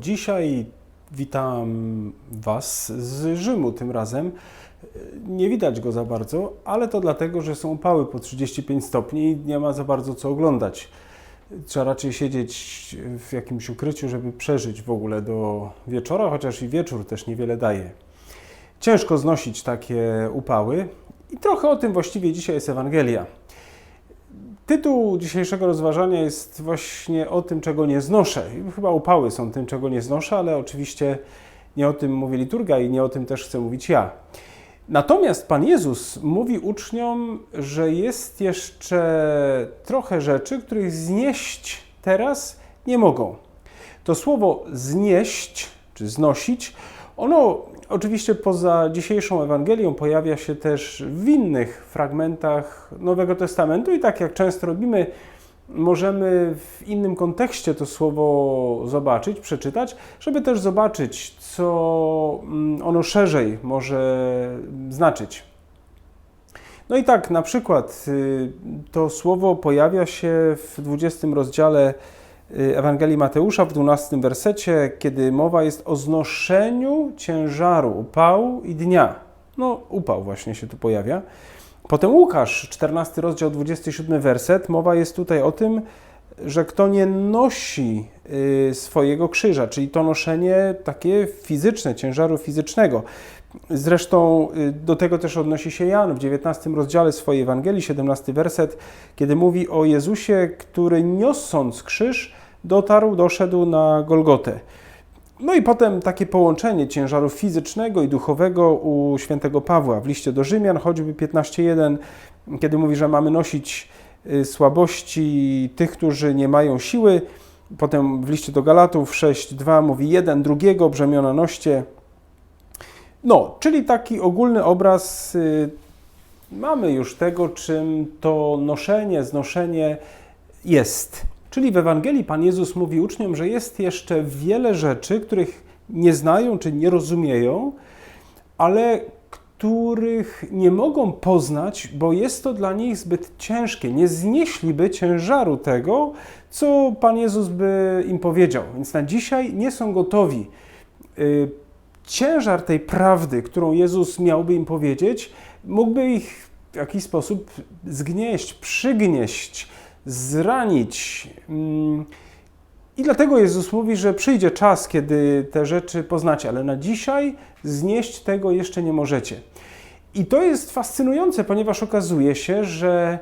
Dzisiaj witam Was z Rzymu tym razem. Nie widać go za bardzo, ale to dlatego, że są upały po 35 stopni i nie ma za bardzo co oglądać. Trzeba raczej siedzieć w jakimś ukryciu, żeby przeżyć w ogóle do wieczora, chociaż i wieczór też niewiele daje. Ciężko znosić takie upały i trochę o tym właściwie dzisiaj jest Ewangelia. Tytuł dzisiejszego rozważania jest właśnie o tym, czego nie znoszę. Chyba upały są tym, czego nie znoszę, ale oczywiście nie o tym mówi liturga i nie o tym też chcę mówić ja. Natomiast Pan Jezus mówi uczniom, że jest jeszcze trochę rzeczy, których znieść teraz nie mogą. To słowo znieść czy znosić, ono oczywiście poza dzisiejszą Ewangelią pojawia się też w innych fragmentach Nowego Testamentu i tak jak często robimy, możemy w innym kontekście to słowo zobaczyć, przeczytać, żeby też zobaczyć, co mm, ono szerzej może znaczyć. No i tak, na przykład y, to słowo pojawia się w 20 rozdziale Ewangelii Mateusza w 12 wersecie, kiedy mowa jest o znoszeniu ciężaru upału i dnia. No, upał właśnie się tu pojawia. Potem Łukasz, 14 rozdział, 27 werset, mowa jest tutaj o tym, że kto nie nosi y, swojego krzyża, czyli to noszenie takie fizyczne, ciężaru fizycznego. Zresztą y, do tego też odnosi się Jan w 19 rozdziale swojej Ewangelii, 17 werset, kiedy mówi o Jezusie, który niosąc krzyż dotarł, doszedł na Golgotę. No i potem takie połączenie ciężaru fizycznego i duchowego u świętego Pawła w liście do Rzymian, choćby 15.1, kiedy mówi, że mamy nosić y, słabości tych, którzy nie mają siły. Potem w liście do Galatów 6.2 mówi jeden drugiego brzemiona noście. No, czyli taki ogólny obraz y, mamy już tego, czym to noszenie, znoszenie jest. Czyli w Ewangelii Pan Jezus mówi uczniom, że jest jeszcze wiele rzeczy, których nie znają czy nie rozumieją, ale których nie mogą poznać, bo jest to dla nich zbyt ciężkie. Nie znieśliby ciężaru tego, co Pan Jezus by im powiedział. Więc na dzisiaj nie są gotowi. Y, ciężar tej prawdy, którą Jezus miałby im powiedzieć, mógłby ich w jakiś sposób zgnieść, przygnieść zranić. Mm. I dlatego Jezus mówi, że przyjdzie czas, kiedy te rzeczy poznacie, ale na dzisiaj znieść tego jeszcze nie możecie. I to jest fascynujące, ponieważ okazuje się, że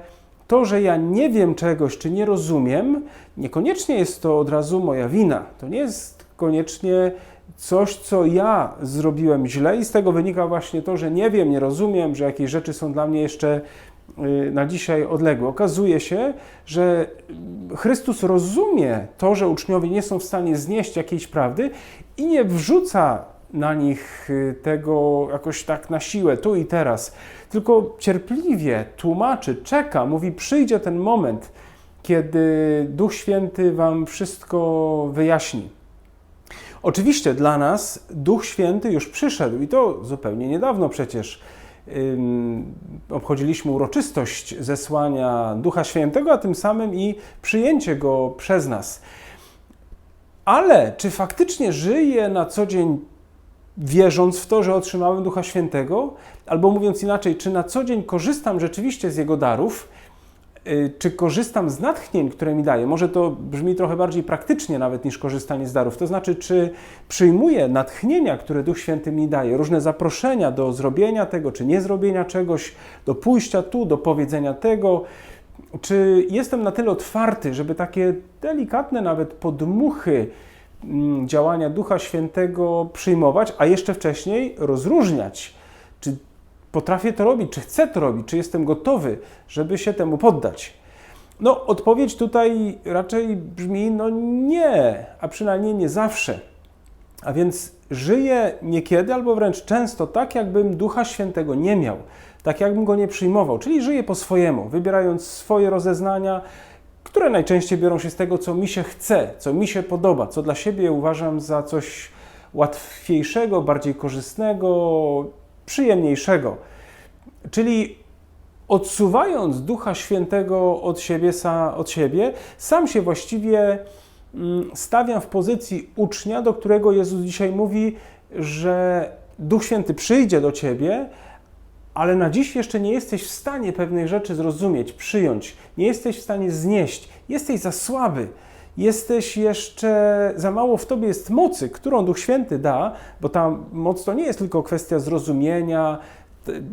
to, że ja nie wiem czegoś, czy nie rozumiem, niekoniecznie jest to od razu moja wina. To nie jest koniecznie coś, co ja zrobiłem źle, i z tego wynika właśnie to, że nie wiem, nie rozumiem, że jakieś rzeczy są dla mnie jeszcze Y, na dzisiaj odległy. Okazuje się, że Chrystus rozumie to, że uczniowie nie są w stanie znieść jakiejś prawdy i nie wrzuca na nich y, tego jakoś tak na siłę, tu i teraz, tylko cierpliwie tłumaczy, czeka, mówi: przyjdzie ten moment, kiedy Duch Święty Wam wszystko wyjaśni. Oczywiście dla nas Duch Święty już przyszedł i to zupełnie niedawno przecież obchodziliśmy uroczystość zesłania Ducha Świętego, a tym samym i przyjęcie go przez nas. Ale czy faktycznie żyję na co dzień wierząc w to, że otrzymałem Ducha Świętego? Albo mówiąc inaczej, czy na co dzień korzystam rzeczywiście z Jego darów? Y, czy korzystam z natchnień, które mi daje? Może to brzmi trochę bardziej praktycznie nawet niż korzystanie z darów. To znaczy, czy przyjmuję natchnienia, które Duch Święty mi daje, różne zaproszenia do zrobienia tego, czy nie zrobienia czegoś, do pójścia tu, do powiedzenia tego, czy jestem na tyle otwarty, żeby takie delikatne nawet podmuchy mm, działania Ducha Świętego przyjmować, a jeszcze wcześniej rozróżniać, czy potrafię to robić, czy chcę to robić, czy jestem gotowy, żeby się temu poddać? No, odpowiedź tutaj raczej brzmi: no nie, a przynajmniej nie zawsze. A więc żyję niekiedy albo wręcz często tak, jakbym Ducha Świętego nie miał, tak jakbym go nie przyjmował, czyli żyję po swojemu, wybierając swoje rozeznania, które najczęściej biorą się z tego, co mi się chce, co mi się podoba, co dla siebie uważam za coś łatwiejszego, bardziej korzystnego, przyjemniejszego. Czyli odsuwając Ducha Świętego od siebie, od siebie sam się właściwie mm, stawiam w pozycji ucznia, do którego Jezus dzisiaj mówi, że Duch Święty przyjdzie do ciebie, ale na dziś jeszcze nie jesteś w stanie pewnej rzeczy zrozumieć, przyjąć, nie jesteś w stanie znieść, jesteś za słaby, jesteś jeszcze, za mało w tobie jest mocy, którą Duch Święty da, bo ta moc to nie jest tylko kwestia zrozumienia,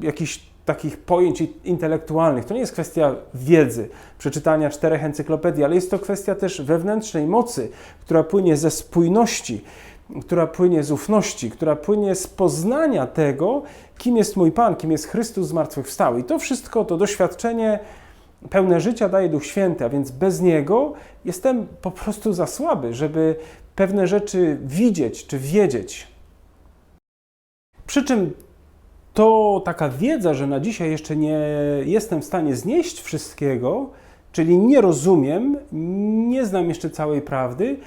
jakichś takich pojęć intelektualnych. To nie jest kwestia wiedzy, przeczytania czterech encyklopedii, ale jest to kwestia też wewnętrznej mocy, która płynie ze spójności, która płynie z ufności, która płynie z poznania tego, kim jest mój Pan, kim jest Chrystus zmartwychwstały. I to wszystko, to doświadczenie pełne życia daje Duch Święty, a więc bez Niego jestem po prostu za słaby, żeby pewne rzeczy widzieć czy wiedzieć. Przy czym to taka wiedza, że na dzisiaj jeszcze nie jestem w stanie znieść wszystkiego, czyli nie rozumiem, nie znam jeszcze całej prawdy,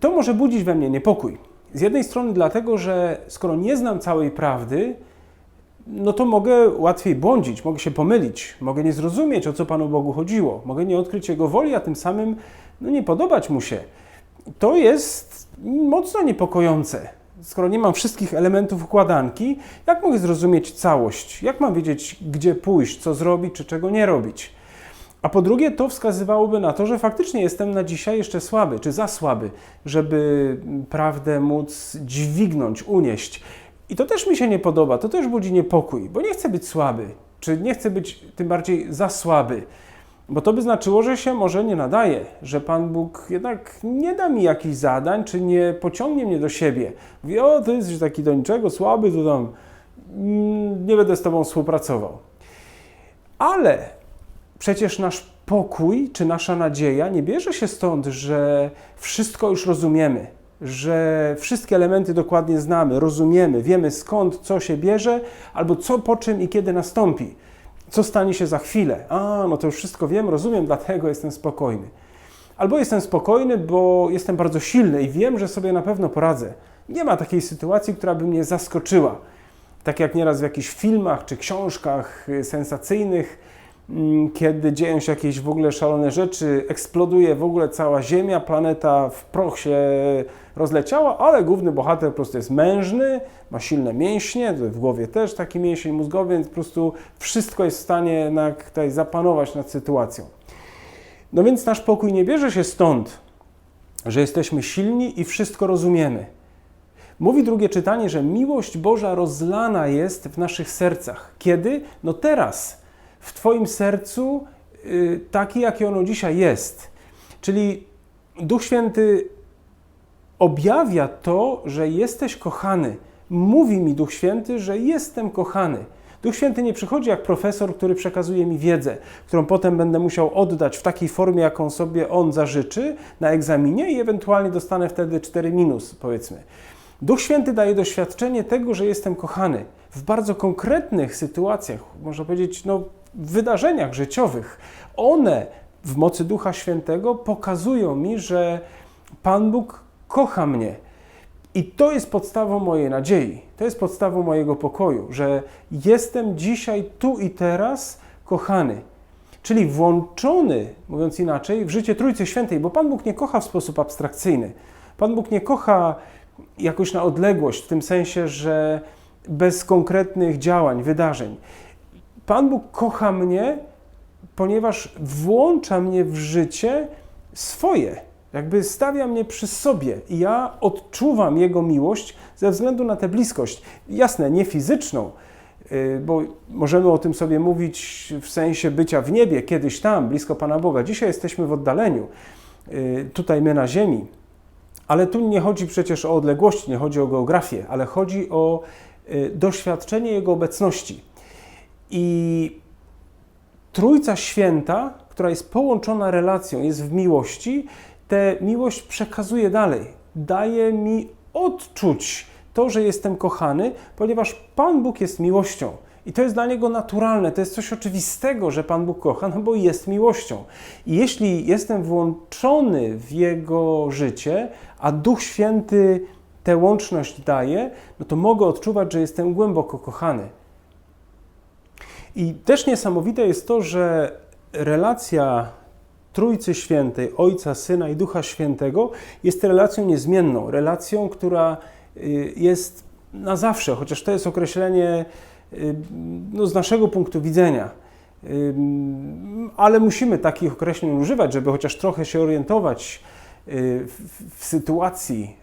to może budzić we mnie niepokój. Z jednej strony dlatego, że skoro nie znam całej prawdy, no to mogę łatwiej błądzić, mogę się pomylić, mogę nie zrozumieć, o co Panu Bogu chodziło, mogę nie odkryć Jego woli, a tym samym no, nie podobać Mu się. To jest mocno niepokojące. Skoro nie mam wszystkich elementów układanki, jak mogę zrozumieć całość? Jak mam wiedzieć, gdzie pójść, co zrobić, czy czego nie robić? A po drugie, to wskazywałoby na to, że faktycznie jestem na dzisiaj jeszcze słaby, czy za słaby, żeby prawdę móc dźwignąć, unieść. I to też mi się nie podoba, to też budzi niepokój, bo nie chcę być słaby, czy nie chcę być tym bardziej za słaby, bo to by znaczyło, że się może nie nadaje, że Pan Bóg jednak nie da mi jakichś zadań, czy nie pociągnie mnie do siebie. Mówi, o, ty jesteś taki do niczego, słaby, to tam mm, nie będę z Tobą współpracował. Ale przecież nasz pokój, czy nasza nadzieja nie bierze się stąd, że wszystko już rozumiemy, że wszystkie elementy dokładnie znamy, rozumiemy, wiemy skąd co się bierze, albo co po czym i kiedy nastąpi. Co stanie się za chwilę? A, no to już wszystko wiem, rozumiem, dlatego jestem spokojny. Albo jestem spokojny, bo jestem bardzo silny i wiem, że sobie na pewno poradzę. Nie ma takiej sytuacji, która by mnie zaskoczyła. Tak jak nieraz w jakichś filmach czy książkach y, sensacyjnych, kiedy dzieją się jakieś w ogóle szalone rzeczy, eksploduje w ogóle cała Ziemia, planeta w proch się rozleciała, ale główny bohater po prostu jest mężny, ma silne mięśnie, w głowie też taki mięsień mózgowy, więc po prostu wszystko jest w stanie tutaj zapanować nad sytuacją. No więc nasz pokój nie bierze się stąd, że jesteśmy silni i wszystko rozumiemy. Mówi drugie czytanie, że miłość Boża rozlana jest w naszych sercach. Kiedy? No teraz w Twoim sercu y, taki, jaki ono dzisiaj jest. Czyli Duch Święty objawia to, że jesteś kochany. Mówi mi Duch Święty, że jestem kochany. Duch Święty nie przychodzi jak profesor, który przekazuje mi wiedzę, którą potem będę musiał oddać w takiej formie, jaką sobie on zażyczy na egzaminie i ewentualnie dostanę wtedy 4 minus, powiedzmy. Duch Święty daje doświadczenie tego, że jestem kochany w bardzo konkretnych sytuacjach, można powiedzieć, no, wydarzeniach życiowych. One w mocy Ducha Świętego pokazują mi, że Pan Bóg kocha mnie. I to jest podstawą mojej nadziei, to jest podstawą mojego pokoju, że jestem dzisiaj, tu i teraz kochany. Czyli włączony, mówiąc inaczej, w życie Trójcy Świętej, bo Pan Bóg nie kocha w sposób abstrakcyjny. Pan Bóg nie kocha jakoś na odległość, w tym sensie, że bez konkretnych działań, wydarzeń. Pan Bóg kocha mnie, ponieważ włącza mnie w życie swoje. Jakby stawia mnie przy sobie i ja odczuwam Jego miłość ze względu na tę bliskość. Jasne, nie fizyczną, y, bo możemy o tym sobie mówić w sensie bycia w niebie, kiedyś tam, blisko Pana Boga. Dzisiaj jesteśmy w oddaleniu, y, tutaj my na ziemi. Ale tu nie chodzi przecież o odległości, nie chodzi o geografię, ale chodzi o y, doświadczenie Jego obecności. I Trójca Święta, która jest połączona relacją, jest w miłości, tę miłość przekazuje dalej. Daje mi odczuć to, że jestem kochany, ponieważ Pan Bóg jest miłością. I to jest dla niego naturalne, to jest coś oczywistego, że Pan Bóg kocha, no bo jest miłością. I jeśli jestem włączony w jego życie, a Duch Święty tę łączność daje, no to mogę odczuwać, że jestem głęboko kochany. I też niesamowite jest to, że relacja Trójcy Świętej, Ojca, Syna i Ducha Świętego jest relacją niezmienną, relacją, która y, jest na zawsze, chociaż to jest określenie y, no, z naszego punktu widzenia. Y, ale musimy takich określeń używać, żeby chociaż trochę się orientować w, sytuacji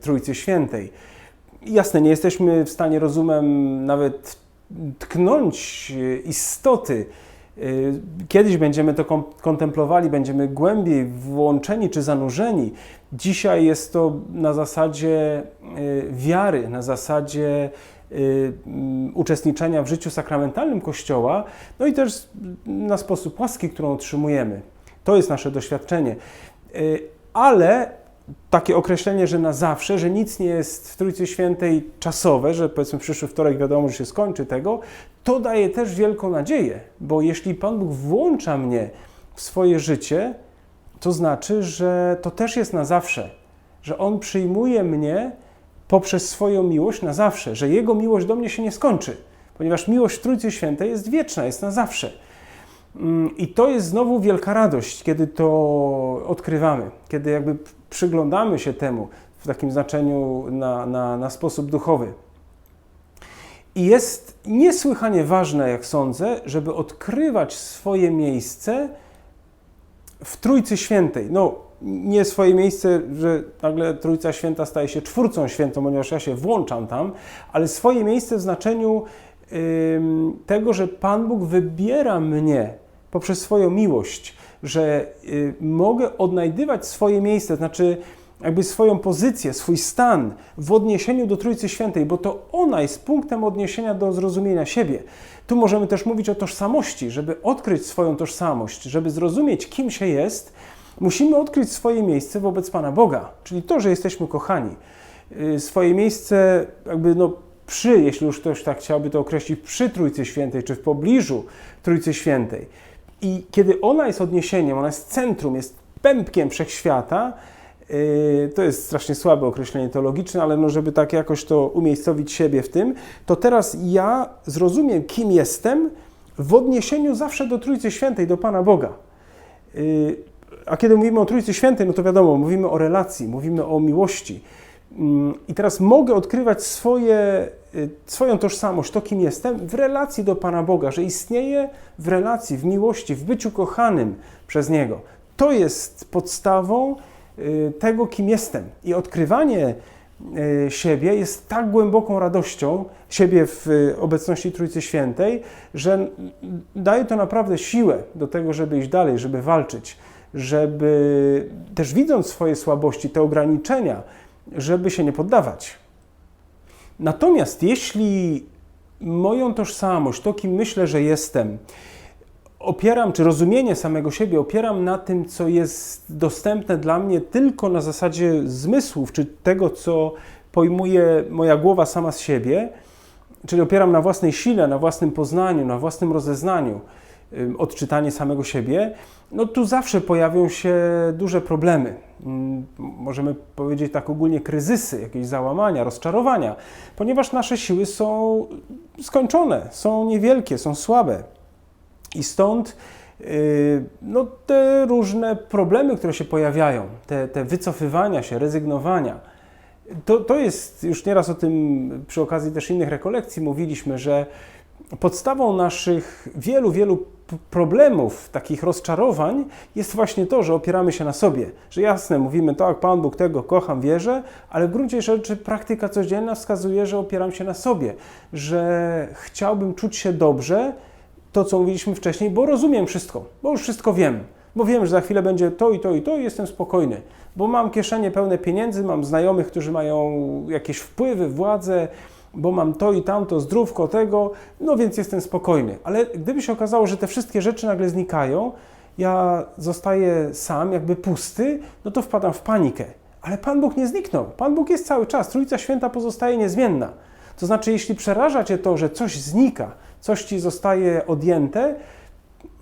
Trójcy Świętej. Jasne, nie jesteśmy w stanie rozumem nawet tknąć istoty Y, kiedyś będziemy to kontemplowali, będziemy głębiej włączeni czy zanurzeni. Dzisiaj jest to na zasadzie y, wiary, na zasadzie uczestniczenia w życiu sakramentalnym Kościoła, no i też na sposób łaski, którą otrzymujemy. To jest nasze doświadczenie. Ale takie określenie, że na zawsze, że nic nie jest w Trójcy Świętej czasowe, że powiedzmy przyszły wtorek wiadomo, że się skończy tego, to daje też wielką nadzieję, bo jeśli Pan Bóg włącza mnie w swoje życie, to znaczy, że to też jest na zawsze, że On przyjmuje mnie poprzez swoją miłość na zawsze, że Jego miłość do mnie się nie skończy, ponieważ miłość w Trójcy Świętej jest wieczna, jest na zawsze. Mm, I to jest znowu wielka radość, kiedy to odkrywamy, kiedy jakby przyglądamy się temu w takim znaczeniu na, na, na sposób duchowy. I jest niesłychanie ważne, jak sądzę, żeby odkrywać swoje miejsce w Trójcy Świętej. No, nie swoje miejsce, że nagle Trójca Święta staje się czwórcą świętą, ponieważ ja się włączam tam, ale swoje miejsce w znaczeniu yy, tego, że Pan Bóg wybiera mnie poprzez swoją miłość, że yy, mogę odnajdywać swoje miejsce, znaczy jakby swoją pozycję, swój stan w odniesieniu do Trójcy Świętej, bo to ona jest punktem odniesienia do zrozumienia siebie. Tu możemy też mówić o tożsamości, żeby odkryć swoją tożsamość, żeby zrozumieć, kim się jest, musimy odkryć swoje miejsce wobec Pana Boga, czyli to, że jesteśmy kochani. Y, swoje miejsce jakby no przy, jeśli już ktoś tak chciałby to określić, przy Trójcy Świętej, czy w pobliżu Trójcy Świętej. I kiedy ona jest odniesieniem, ona jest centrum, jest pępkiem wszechświata, Yy, to jest strasznie słabe określenie teologiczne, ale no, żeby tak jakoś to umiejscowić siebie w tym, to teraz ja zrozumiem, kim jestem w odniesieniu zawsze do Trójcy Świętej, do Pana Boga. Yy, a kiedy mówimy o Trójcy Świętej, no to wiadomo, mówimy o relacji, mówimy o miłości. I teraz mogę odkrywać swoje, swoją tożsamość, to kim jestem, w relacji do Pana Boga, że istnieje w relacji, w miłości, w byciu kochanym przez Niego. To jest podstawą Y, tego, kim jestem. I odkrywanie y, siebie jest tak głęboką radością, siebie w y, obecności Trójcy Świętej, że daje to naprawdę siłę do tego, żeby iść dalej, żeby walczyć, żeby też widząc swoje słabości, te ograniczenia, żeby się nie poddawać. Natomiast jeśli moją tożsamość, to kim myślę, że jestem, opieram, czy rozumienie samego siebie opieram na tym, co jest dostępne dla mnie tylko na zasadzie zmysłów, czy tego, co pojmuje moja głowa sama z siebie, czyli opieram na własnej sile, na własnym poznaniu, na własnym rozeznaniu, odczytanie samego siebie, no tu zawsze pojawią się duże problemy. Możemy powiedzieć tak ogólnie kryzysy, jakieś załamania, rozczarowania, ponieważ nasze siły są skończone, są niewielkie, są słabe. I stąd y, no, te różne problemy, które się pojawiają, te, te wycofywania się, rezygnowania, to, to jest, już nieraz o tym przy okazji też innych rekolekcji mówiliśmy, że podstawą naszych wielu, wielu problemów, takich rozczarowań jest właśnie to, że opieramy się na sobie. Że jasne, mówimy tak, Pan Bóg tego kocham, wierzę, ale w gruncie rzeczy praktyka codzienna wskazuje, że opieram się na sobie, że chciałbym czuć się dobrze, to, co mówiliśmy wcześniej, bo rozumiem wszystko, bo już wszystko wiem, bo wiem, że za chwilę będzie to i to i to i jestem spokojny, bo mam kieszenie pełne pieniędzy, mam znajomych, którzy mają jakieś wpływy, władzę, bo mam to i tamto, zdrówko tego, no więc jestem spokojny. Ale gdyby się okazało, że te wszystkie rzeczy nagle znikają, ja zostaję sam, jakby pusty, no to wpadam w panikę. Ale Pan Bóg nie zniknął. Pan Bóg jest cały czas. Trójca Święta pozostaje niezmienna. To znaczy, jeśli przeraża Cię to, że coś znika, coś ci zostaje odjęte,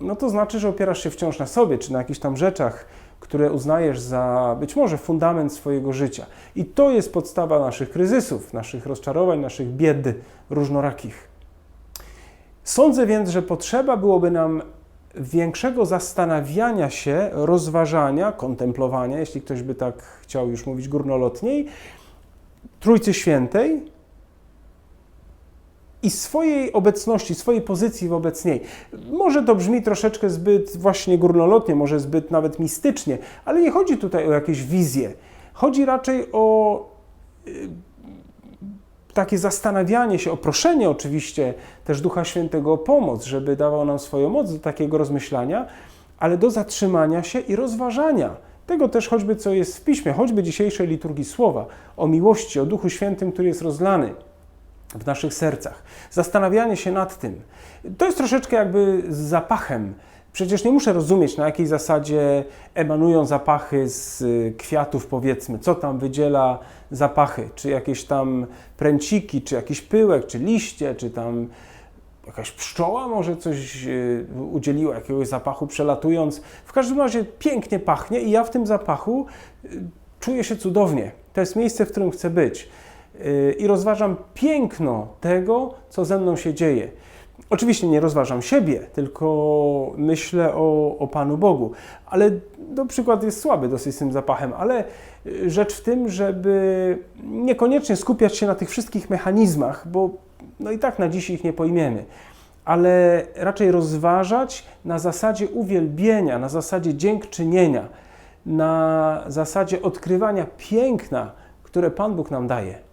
no to znaczy, że opierasz się wciąż na sobie, czy na jakichś tam rzeczach, które uznajesz za być może fundament swojego życia. I to jest podstawa naszych kryzysów, naszych rozczarowań, naszych bied różnorakich. Sądzę więc, że potrzeba byłoby nam większego zastanawiania się, rozważania, kontemplowania, jeśli ktoś by tak chciał już mówić górnolotniej, Trójcy Świętej i swojej obecności, swojej pozycji wobec niej. Może to brzmi troszeczkę zbyt właśnie górnolotnie, może zbyt nawet mistycznie, ale nie chodzi tutaj o jakieś wizje. Chodzi raczej o y, takie zastanawianie się, o proszenie oczywiście też Ducha Świętego o pomoc, żeby dawał nam swoją moc do takiego rozmyślania, ale do zatrzymania się i rozważania tego też choćby, co jest w Piśmie, choćby dzisiejszej liturgii słowa, o miłości, o Duchu Świętym, który jest rozlany w naszych sercach. Zastanawianie się nad tym. To jest troszeczkę jakby z zapachem. Przecież nie muszę rozumieć, na jakiej zasadzie emanują zapachy z y, kwiatów, powiedzmy, co tam wydziela zapachy, czy jakieś tam pręciki, czy jakiś pyłek, czy liście, czy tam jakaś pszczoła może coś y, udzieliła, jakiegoś zapachu przelatując. W każdym razie pięknie pachnie i ja w tym zapachu y, czuję się cudownie. To jest miejsce, w którym chcę być. Y, I rozważam piękno tego, co ze mną się dzieje. Oczywiście nie rozważam siebie, tylko myślę o, o Panu Bogu. Ale no, przykład jest słaby dosyć z tym zapachem, ale rzecz w tym, żeby niekoniecznie skupiać się na tych wszystkich mechanizmach, bo no i tak na dziś ich nie pojmiemy, ale raczej rozważać na zasadzie uwielbienia, na zasadzie dziękczynienia, na zasadzie odkrywania piękna, które Pan Bóg nam daje.